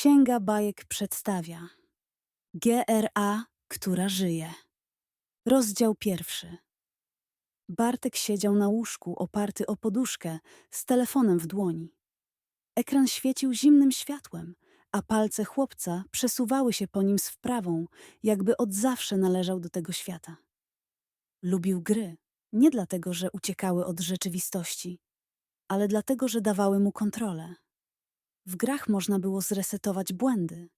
Księga bajek przedstawia GRA, która żyje. Rozdział pierwszy. Bartek siedział na łóżku oparty o poduszkę z telefonem w dłoni. Ekran świecił zimnym światłem, a palce chłopca przesuwały się po nim z wprawą, jakby od zawsze należał do tego świata. Lubił gry, nie dlatego, że uciekały od rzeczywistości, ale dlatego, że dawały mu kontrolę. W grach można było zresetować błędy.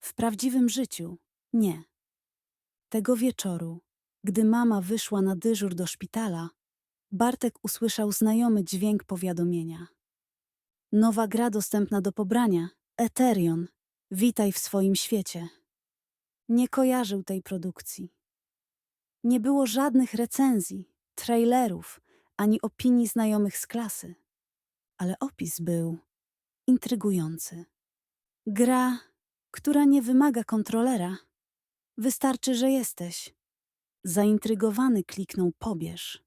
W prawdziwym życiu nie. Tego wieczoru, gdy mama wyszła na dyżur do szpitala, Bartek usłyszał znajomy dźwięk powiadomienia. Nowa gra dostępna do pobrania Eterion. Witaj w swoim świecie. Nie kojarzył tej produkcji. Nie było żadnych recenzji, trailerów ani opinii znajomych z klasy, ale opis był intrygujący. Gra, która nie wymaga kontrolera. Wystarczy, że jesteś. Zaintrygowany kliknął pobierz.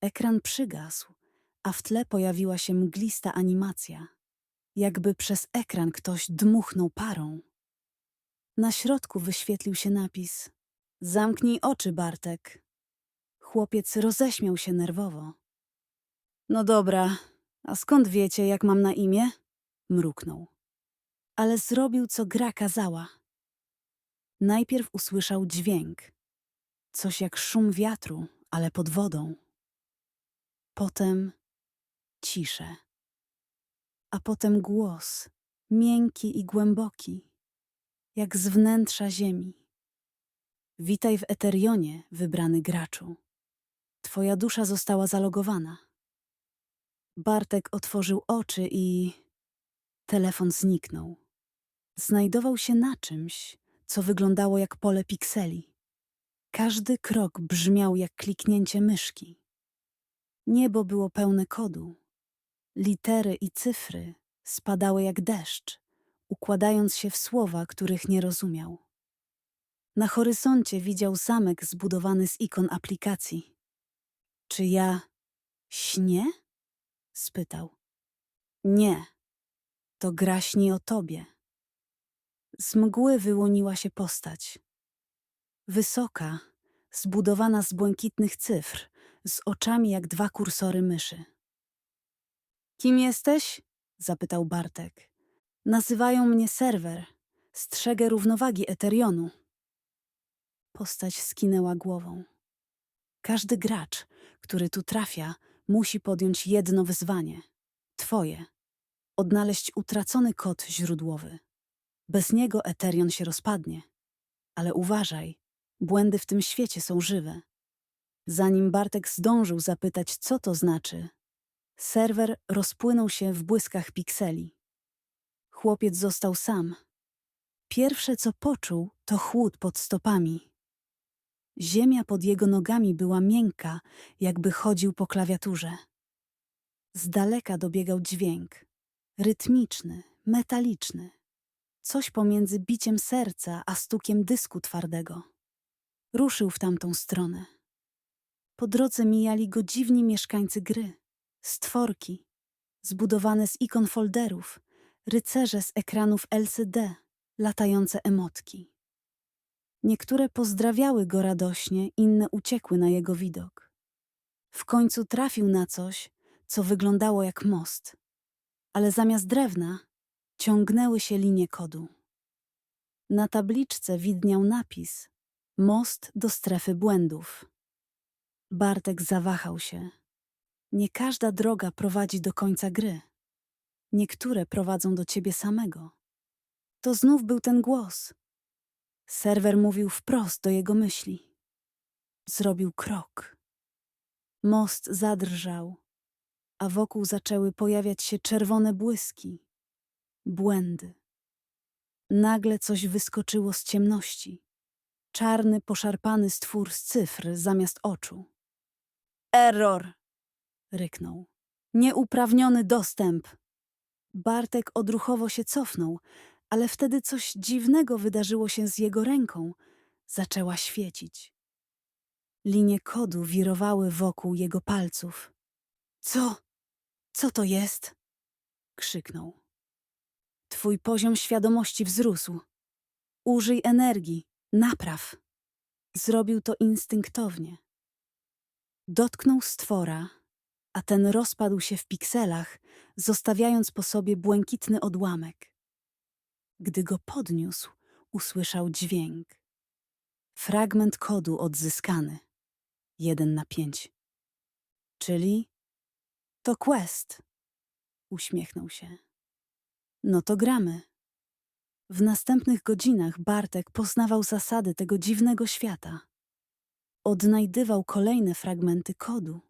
Ekran przygasł, a w tle pojawiła się mglista animacja. Jakby przez ekran ktoś dmuchnął parą. Na środku wyświetlił się napis Zamknij oczy, Bartek. Chłopiec roześmiał się nerwowo. No dobra, a skąd wiecie, jak mam na imię? Mruknął. Ale zrobił, co gra kazała. Najpierw usłyszał dźwięk. Coś jak szum wiatru, ale pod wodą. Potem ciszę. A potem głos, miękki i głęboki, jak z wnętrza ziemi. Witaj w Eterionie, wybrany graczu. Twoja dusza została zalogowana. Bartek otworzył oczy i telefon zniknął. Znajdował się na czymś, co wyglądało jak pole pikseli. Każdy krok brzmiał jak kliknięcie myszki. Niebo było pełne kodu. Litery i cyfry spadały jak deszcz, układając się w słowa, których nie rozumiał. Na horyzoncie widział zamek zbudowany z ikon aplikacji. Czy ja śnię? spytał. Nie, to gra śni o tobie. Z mgły wyłoniła się postać. Wysoka, zbudowana z błękitnych cyfr, z oczami jak dwa kursory myszy. Kim jesteś? zapytał Bartek. Nazywają mnie serwer. Strzegę równowagi Eterionu. Postać skinęła głową. Każdy gracz, który tu trafia, musi podjąć jedno wyzwanie twoje odnaleźć utracony kod źródłowy. Bez niego Eterion się rozpadnie. Ale uważaj, błędy w tym świecie są żywe. Zanim Bartek zdążył zapytać, co to znaczy, serwer rozpłynął się w błyskach pikseli. Chłopiec został sam. Pierwsze, co poczuł, to chłód pod stopami. Ziemia pod jego nogami była miękka, jakby chodził po klawiaturze. Z daleka dobiegał dźwięk rytmiczny, metaliczny. Coś pomiędzy biciem serca a stukiem dysku twardego. Ruszył w tamtą stronę. Po drodze mijali go dziwni mieszkańcy gry, stworki, zbudowane z ikon folderów, rycerze z ekranów LCD, latające emotki. Niektóre pozdrawiały go radośnie, inne uciekły na jego widok. W końcu trafił na coś, co wyglądało jak most, ale zamiast drewna ciągnęły się linie kodu. Na tabliczce widniał napis Most do strefy błędów. Bartek zawahał się. Nie każda droga prowadzi do końca gry. Niektóre prowadzą do ciebie samego. To znów był ten głos. Serwer mówił wprost do jego myśli. Zrobił krok. Most zadrżał, a wokół zaczęły pojawiać się czerwone błyski, błędy. Nagle coś wyskoczyło z ciemności. Czarny, poszarpany stwór z cyfr zamiast oczu. Error! ryknął. Nieuprawniony dostęp. Bartek odruchowo się cofnął, ale wtedy coś dziwnego wydarzyło się z jego ręką. Zaczęła świecić. Linie kodu wirowały wokół jego palców. Co? Co to jest? krzyknął. Twój poziom świadomości wzrósł. Użyj energii, napraw. Zrobił to instynktownie. Dotknął stwora, a ten rozpadł się w pikselach, zostawiając po sobie błękitny odłamek. Gdy go podniósł, usłyszał dźwięk. Fragment kodu odzyskany. Jeden na pięć. Czyli to quest. Uśmiechnął się. No to gramy. W następnych godzinach Bartek poznawał zasady tego dziwnego świata. Odnajdywał kolejne fragmenty kodu.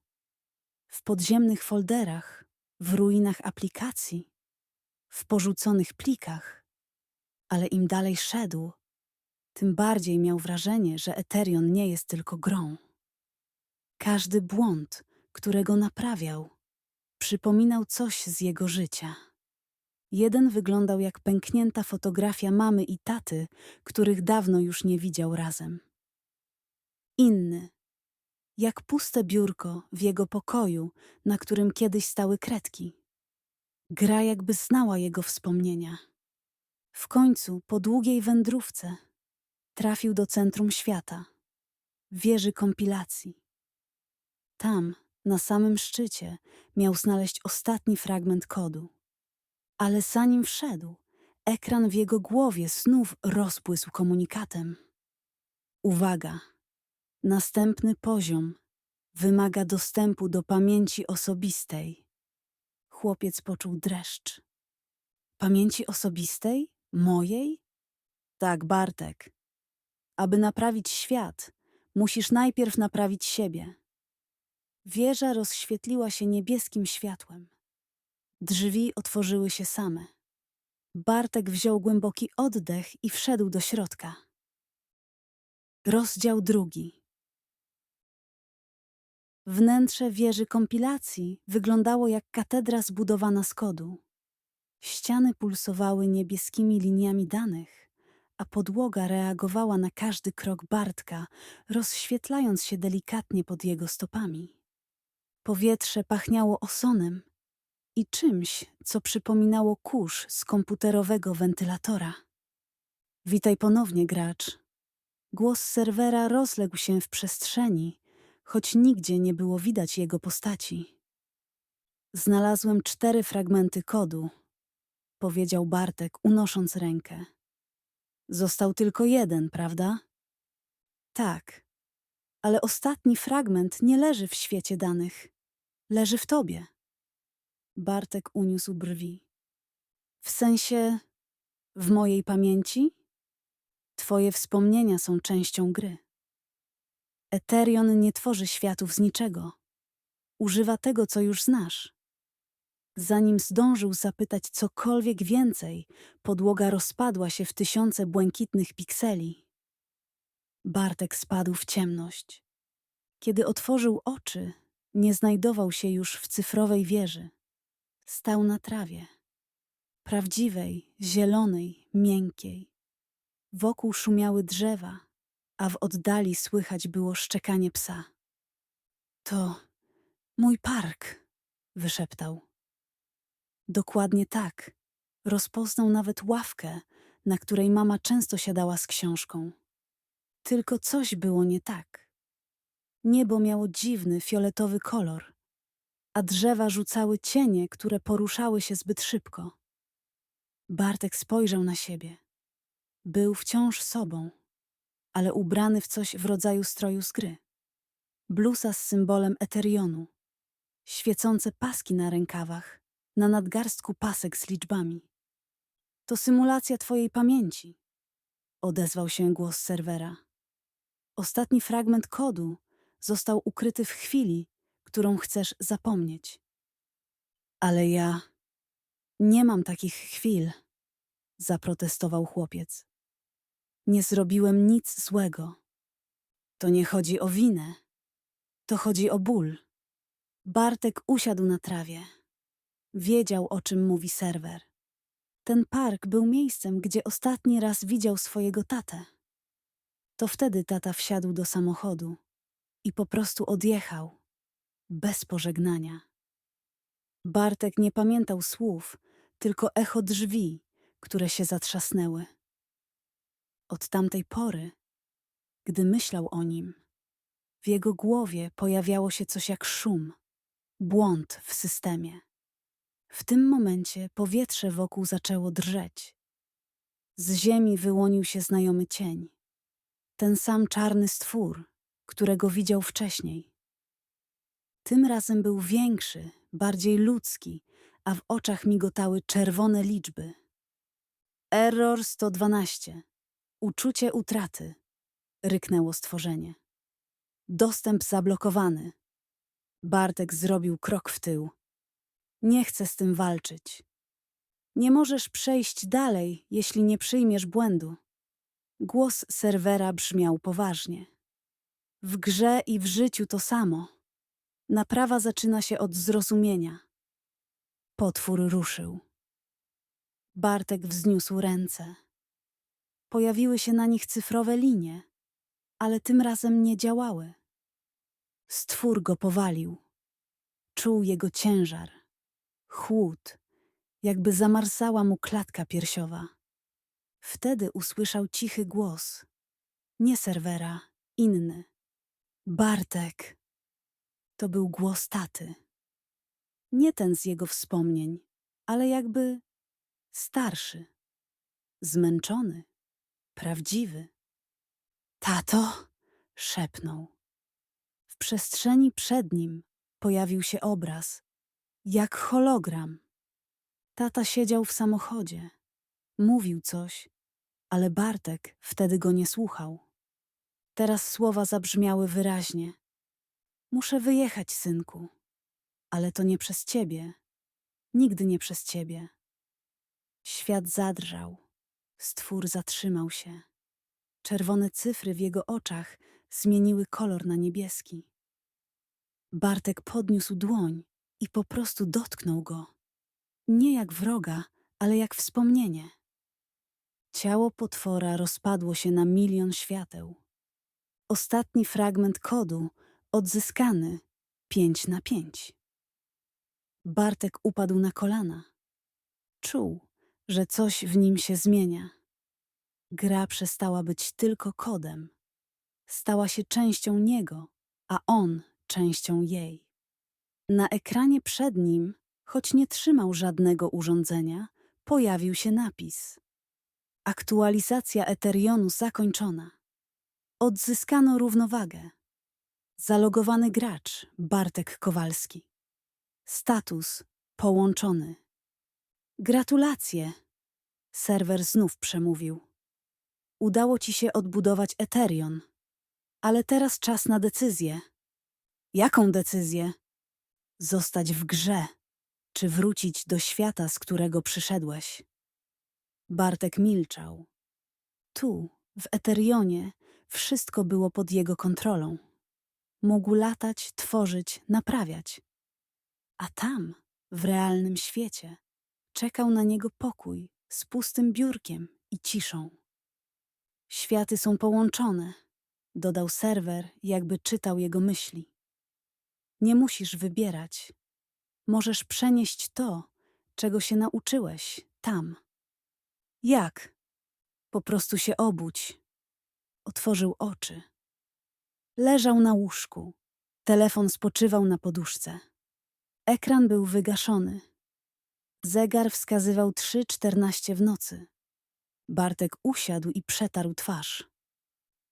W podziemnych folderach, w ruinach aplikacji, w porzuconych plikach. Ale im dalej szedł, tym bardziej miał wrażenie, że Eterion nie jest tylko grą. Każdy błąd, którego naprawiał, przypominał coś z jego życia. Jeden wyglądał jak pęknięta fotografia mamy i taty, których dawno już nie widział razem. Inny, jak puste biurko w jego pokoju, na którym kiedyś stały kredki. Gra jakby znała jego wspomnienia. W końcu, po długiej wędrówce, trafił do centrum świata, wieży kompilacji. Tam, na samym szczycie, miał znaleźć ostatni fragment kodu. Ale zanim wszedł, ekran w jego głowie znów rozpłysł komunikatem. Uwaga! Następny poziom wymaga dostępu do pamięci osobistej. Chłopiec poczuł dreszcz. Pamięci osobistej? Mojej? Tak, Bartek. Aby naprawić świat, musisz najpierw naprawić siebie. Wieża rozświetliła się niebieskim światłem. Drzwi otworzyły się same. Bartek wziął głęboki oddech i wszedł do środka. Rozdział drugi. Wnętrze wieży kompilacji wyglądało jak katedra zbudowana z kodu. Ściany pulsowały niebieskimi liniami danych, a podłoga reagowała na każdy krok Bartka, rozświetlając się delikatnie pod jego stopami. Powietrze pachniało osonem i czymś, co przypominało kurz z komputerowego wentylatora. Witaj ponownie, gracz. Głos serwera rozległ się w przestrzeni, choć nigdzie nie było widać jego postaci. Znalazłem cztery fragmenty kodu, powiedział Bartek, unosząc rękę. Został tylko jeden, prawda? Tak, ale ostatni fragment nie leży w świecie danych. Leży w tobie. Bartek uniósł brwi. W sensie w mojej pamięci? Twoje wspomnienia są częścią gry. Eterion nie tworzy światów z niczego. Używa tego, co już znasz. Zanim zdążył zapytać cokolwiek więcej, podłoga rozpadła się w tysiące błękitnych pikseli. Bartek spadł w ciemność. Kiedy otworzył oczy, nie znajdował się już w cyfrowej wieży. Stał na trawie. Prawdziwej, zielonej, miękkiej. Wokół szumiały drzewa, a w oddali słychać było szczekanie psa. To mój park, wyszeptał. Dokładnie tak. Rozpoznał nawet ławkę, na której mama często siadała z książką. Tylko coś było nie tak. Niebo miało dziwny, fioletowy kolor, a drzewa rzucały cienie, które poruszały się zbyt szybko. Bartek spojrzał na siebie. Był wciąż sobą, ale ubrany w coś w rodzaju stroju z gry. Blusa z symbolem Eterionu, świecące paski na rękawach, na nadgarstku pasek z liczbami. To symulacja twojej pamięci, odezwał się głos serwera. Ostatni fragment kodu został ukryty w chwili, którą chcesz zapomnieć. Ale ja nie mam takich chwil, zaprotestował chłopiec. Nie zrobiłem nic złego. To nie chodzi o winę, to chodzi o ból. Bartek usiadł na trawie. Wiedział, o czym mówi serwer. Ten park był miejscem, gdzie ostatni raz widział swojego tatę. To wtedy tata wsiadł do samochodu i po prostu odjechał, bez pożegnania. Bartek nie pamiętał słów, tylko echo drzwi, które się zatrzasnęły. Od tamtej pory, gdy myślał o nim, w jego głowie pojawiało się coś jak szum, błąd w systemie. W tym momencie powietrze wokół zaczęło drżeć. Z ziemi wyłonił się znajomy cień. Ten sam czarny stwór, którego widział wcześniej. Tym razem był większy, bardziej ludzki, a w oczach migotały czerwone liczby. Error 112. Uczucie utraty. Ryknęło stworzenie. Dostęp zablokowany. Bartek zrobił krok w tył. Nie chcę z tym walczyć. Nie możesz przejść dalej, jeśli nie przyjmiesz błędu. Głos serwera brzmiał poważnie. W grze i w życiu to samo. Naprawa zaczyna się od zrozumienia. Potwór ruszył. Bartek wzniósł ręce. Pojawiły się na nich cyfrowe linie, ale tym razem nie działały. Stwór go powalił. Czuł jego ciężar, chłód, jakby zamarsała mu klatka piersiowa. Wtedy usłyszał cichy głos. Nie serwera, inny. Bartek. To był głos taty. Nie ten z jego wspomnień, ale jakby starszy, zmęczony, prawdziwy. Tato, szepnął. W przestrzeni przed nim pojawił się obraz, jak hologram. Tata siedział w samochodzie, mówił coś, ale Bartek wtedy go nie słuchał. Teraz słowa zabrzmiały wyraźnie. Muszę wyjechać, synku, ale to nie przez ciebie, nigdy nie przez ciebie. Świat zadrżał, stwór zatrzymał się. Czerwone cyfry w jego oczach zmieniły kolor na niebieski. Bartek podniósł dłoń i po prostu dotknął go. Nie jak wroga, ale jak wspomnienie. Ciało potwora rozpadło się na milion świateł. Ostatni fragment kodu odzyskany pięć na pięć. Bartek upadł na kolana. Czuł, że coś w nim się zmienia. Gra przestała być tylko kodem. Stała się częścią niego, a on częścią jej. Na ekranie przed nim, choć nie trzymał żadnego urządzenia, pojawił się napis. Aktualizacja Eterionu zakończona. Odzyskano równowagę. Zalogowany gracz Bartek Kowalski. Status połączony. Gratulacje. Serwer znów przemówił. Udało ci się odbudować Eterion, ale teraz czas na decyzję. Jaką decyzję? Zostać w grze, czy wrócić do świata, z którego przyszedłeś? Bartek milczał. Tu, w Eterionie, wszystko było pod jego kontrolą. Mógł latać, tworzyć, naprawiać. A tam, w realnym świecie, czekał na niego pokój z pustym biurkiem i ciszą. Światy są połączone, dodał serwer, jakby czytał jego myśli. Nie musisz wybierać. Możesz przenieść to, czego się nauczyłeś, tam. Jak? Po prostu się obudź. Otworzył oczy. Leżał na łóżku. Telefon spoczywał na poduszce. Ekran był wygaszony. Zegar wskazywał 3.14 w nocy. Bartek usiadł i przetarł twarz.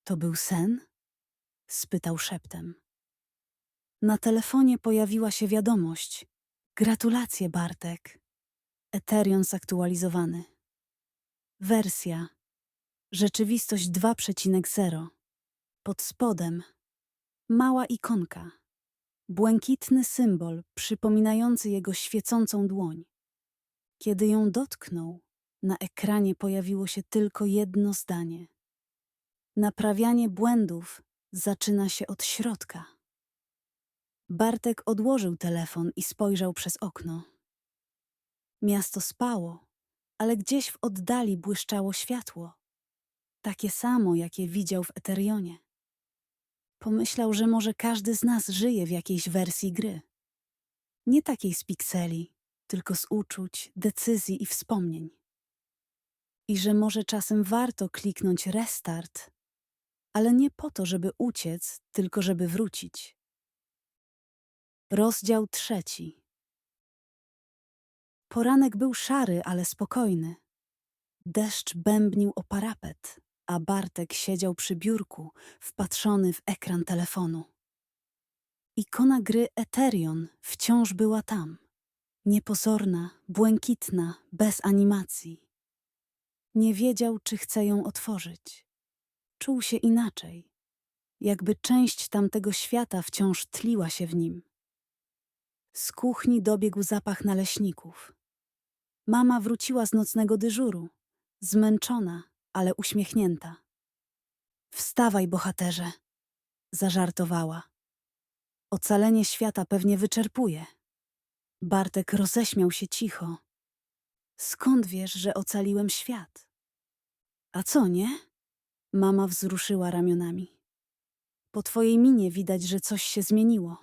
To był sen? spytał szeptem. Na telefonie pojawiła się wiadomość. Gratulacje, Bartek. Eterion zaktualizowany. Wersja. Rzeczywistość 2.0. Pod spodem. Mała ikonka. Błękitny symbol przypominający jego świecącą dłoń. Kiedy ją dotknął, na ekranie pojawiło się tylko jedno zdanie. Naprawianie błędów zaczyna się od środka. Bartek odłożył telefon i spojrzał przez okno. Miasto spało, ale gdzieś w oddali błyszczało światło. Takie samo, jakie widział w Eterionie. Pomyślał, że może każdy z nas żyje w jakiejś wersji gry. Nie takiej z pikseli, tylko z uczuć, decyzji i wspomnień. i że może czasem warto kliknąć restart, ale nie po to, żeby uciec, tylko żeby wrócić. Rozdział trzeci. Poranek był szary, ale spokojny. Deszcz bębnił o parapet, a Bartek siedział przy biurku, wpatrzony w ekran telefonu. Ikona gry Eterion wciąż była tam. Niepozorna, błękitna, bez animacji. Nie wiedział, czy chce ją otworzyć. Czuł się inaczej, jakby część tamtego świata wciąż tliła się w nim. Z kuchni dobiegł zapach naleśników. Mama wróciła z nocnego dyżuru, zmęczona, ale uśmiechnięta. Wstawaj, bohaterze, zażartowała. Ocalenie świata pewnie wyczerpuje. Bartek roześmiał się cicho. Skąd wiesz, że ocaliłem świat? A co nie? Mama wzruszyła ramionami. Po twojej minie widać, że coś się zmieniło.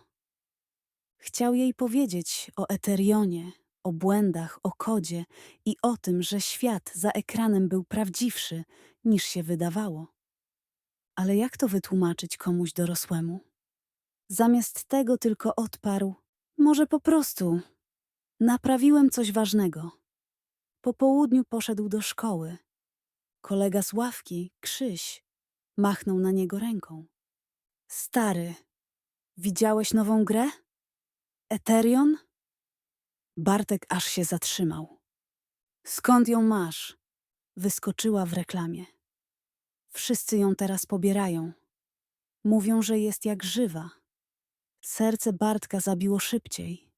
Chciał jej powiedzieć o Eterionie, o błędach, o kodzie i o tym, że świat za ekranem był prawdziwszy niż się wydawało. Ale jak to wytłumaczyć komuś dorosłemu? Zamiast tego tylko odparł: Może po prostu naprawiłem coś ważnego. Po południu poszedł do szkoły. Kolega z ławki, Krzyś, machnął na niego ręką. Stary, widziałeś nową grę? Eterion? Bartek aż się zatrzymał. Skąd ją masz? Wyskoczyła w reklamie. Wszyscy ją teraz pobierają. Mówią, że jest jak żywa. Serce Bartka zabiło szybciej.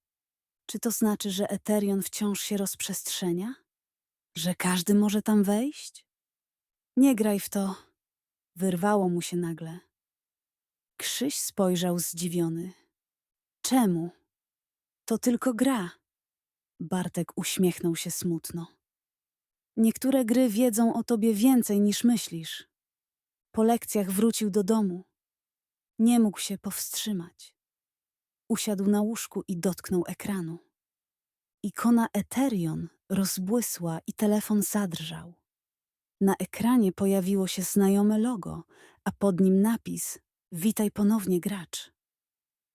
Czy to znaczy, że Eterion wciąż się rozprzestrzenia? Że każdy może tam wejść? Nie graj w to. Wyrwało mu się nagle. Krzyś spojrzał zdziwiony. Czemu? To tylko gra. Bartek uśmiechnął się smutno. Niektóre gry wiedzą o tobie więcej niż myślisz. Po lekcjach wrócił do domu. Nie mógł się powstrzymać. Usiadł na łóżku i dotknął ekranu. Ikona Eterion rozbłysła i telefon zadrżał. Na ekranie pojawiło się znajome logo, a pod nim napis Witaj ponownie gracz.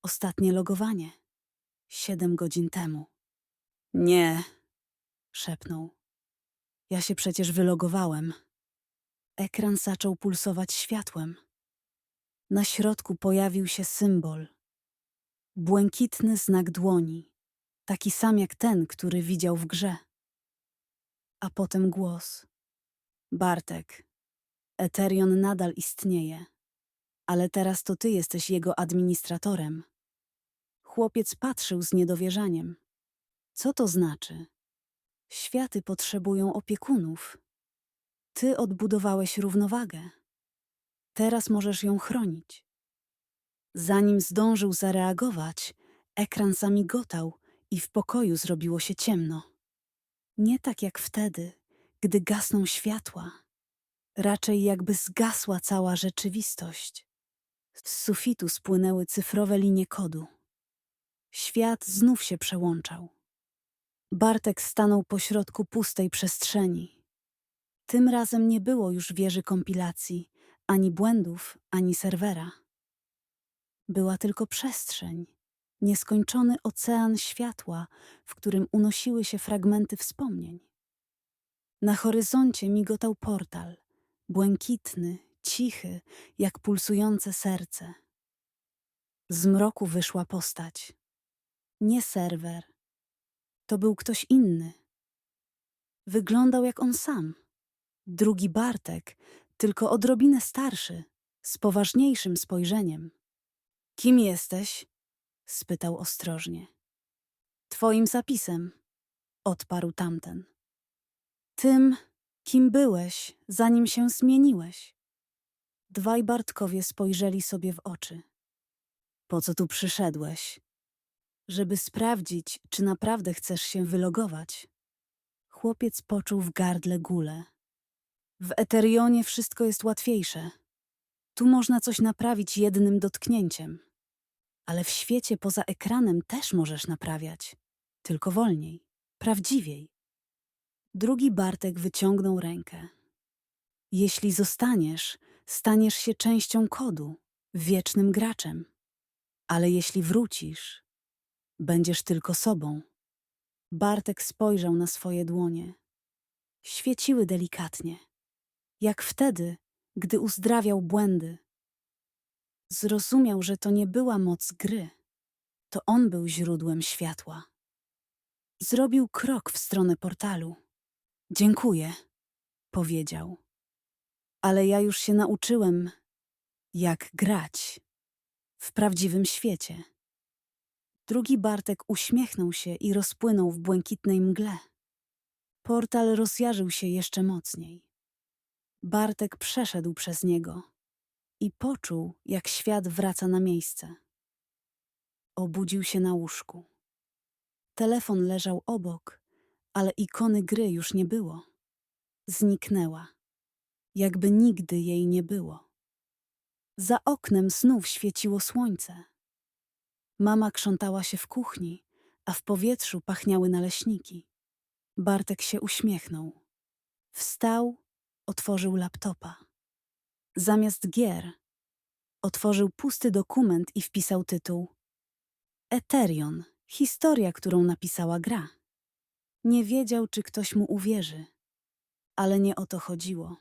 Ostatnie logowanie. Siedem godzin temu. Nie, szepnął. Ja się przecież wylogowałem. Ekran zaczął pulsować światłem. Na środku pojawił się symbol. Błękitny znak dłoni, taki sam jak ten, który widział w grze. A potem głos. Bartek, Eterion nadal istnieje, ale teraz to ty jesteś jego administratorem. Chłopiec patrzył z niedowierzaniem. Co to znaczy? Światy potrzebują opiekunów. Ty odbudowałeś równowagę. Teraz możesz ją chronić. Zanim zdążył zareagować, ekran zamigotał i w pokoju zrobiło się ciemno. Nie tak jak wtedy, gdy gasną światła. Raczej jakby zgasła cała rzeczywistość. Z sufitu spłynęły cyfrowe linie kodu. Świat znów się przełączał. Bartek stanął pośrodku pustej przestrzeni. Tym razem nie było już wieży kompilacji, ani błędów, ani serwera. Była tylko przestrzeń, nieskończony ocean światła, w którym unosiły się fragmenty wspomnień. Na horyzoncie migotał portal, błękitny, cichy, jak pulsujące serce. Z mroku wyszła postać. Nie serwer. To był ktoś inny. Wyglądał jak on sam. Drugi Bartek, tylko odrobinę starszy, z poważniejszym spojrzeniem. Kim jesteś? spytał ostrożnie. Twoim zapisem, odparł tamten. Tym, kim byłeś, zanim się zmieniłeś. Dwaj Bartkowie spojrzeli sobie w oczy. Po co tu przyszedłeś? Żeby sprawdzić, czy naprawdę chcesz się wylogować. Chłopiec poczuł w gardle gulę. W Eterionie wszystko jest łatwiejsze. Tu można coś naprawić jednym dotknięciem. Ale w świecie poza ekranem też możesz naprawiać. Tylko wolniej, prawdziwiej. Drugi Bartek wyciągnął rękę. Jeśli zostaniesz, staniesz się częścią kodu, wiecznym graczem. Ale jeśli wrócisz, będziesz tylko sobą. Bartek spojrzał na swoje dłonie. Świeciły delikatnie, jak wtedy, gdy uzdrawiał błędy. Zrozumiał, że to nie była moc gry, to on był źródłem światła. Zrobił krok w stronę portalu. Dziękuję, powiedział. Ale ja już się nauczyłem, jak grać w prawdziwym świecie. Drugi Bartek uśmiechnął się i rozpłynął w błękitnej mgle. Portal rozjarzył się jeszcze mocniej. Bartek przeszedł przez niego i poczuł, jak świat wraca na miejsce. Obudził się na łóżku. Telefon leżał obok, ale ikony gry już nie było. Zniknęła, jakby nigdy jej nie było. Za oknem znów świeciło słońce. Mama krzątała się w kuchni, a w powietrzu pachniały naleśniki. Bartek się uśmiechnął. Wstał, otworzył laptopa. Zamiast gier otworzył pusty dokument i wpisał tytuł Eterion, historia, którą napisała gra. Nie wiedział, czy ktoś mu uwierzy, ale nie o to chodziło.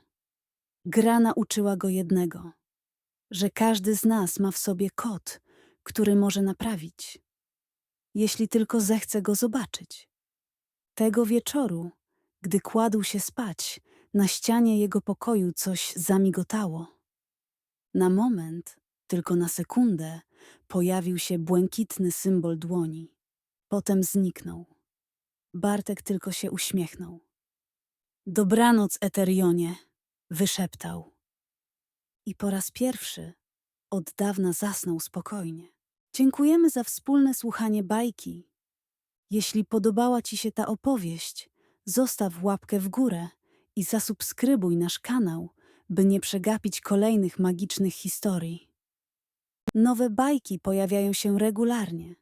Gra nauczyła go jednego, że każdy z nas ma w sobie kod, który może naprawić, jeśli tylko zechce go zobaczyć. Tego wieczoru, gdy kładł się spać, na ścianie jego pokoju coś zamigotało. Na moment, tylko na sekundę, pojawił się błękitny symbol dłoni. Potem zniknął. Bartek tylko się uśmiechnął. Dobranoc, Eterionie, wyszeptał. I po raz pierwszy od dawna zasnął spokojnie. Dziękujemy za wspólne słuchanie bajki. Jeśli podobała Ci się ta opowieść, zostaw łapkę w górę i zasubskrybuj nasz kanał, by nie przegapić kolejnych magicznych historii. Nowe bajki pojawiają się regularnie.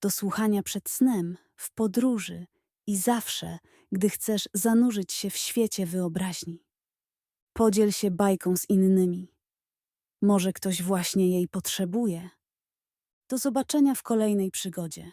Do słuchania przed snem, w podróży i zawsze, gdy chcesz zanurzyć się w świecie wyobraźni. Podziel się bajką z innymi. Może ktoś właśnie jej potrzebuje. Do zobaczenia w kolejnej przygodzie.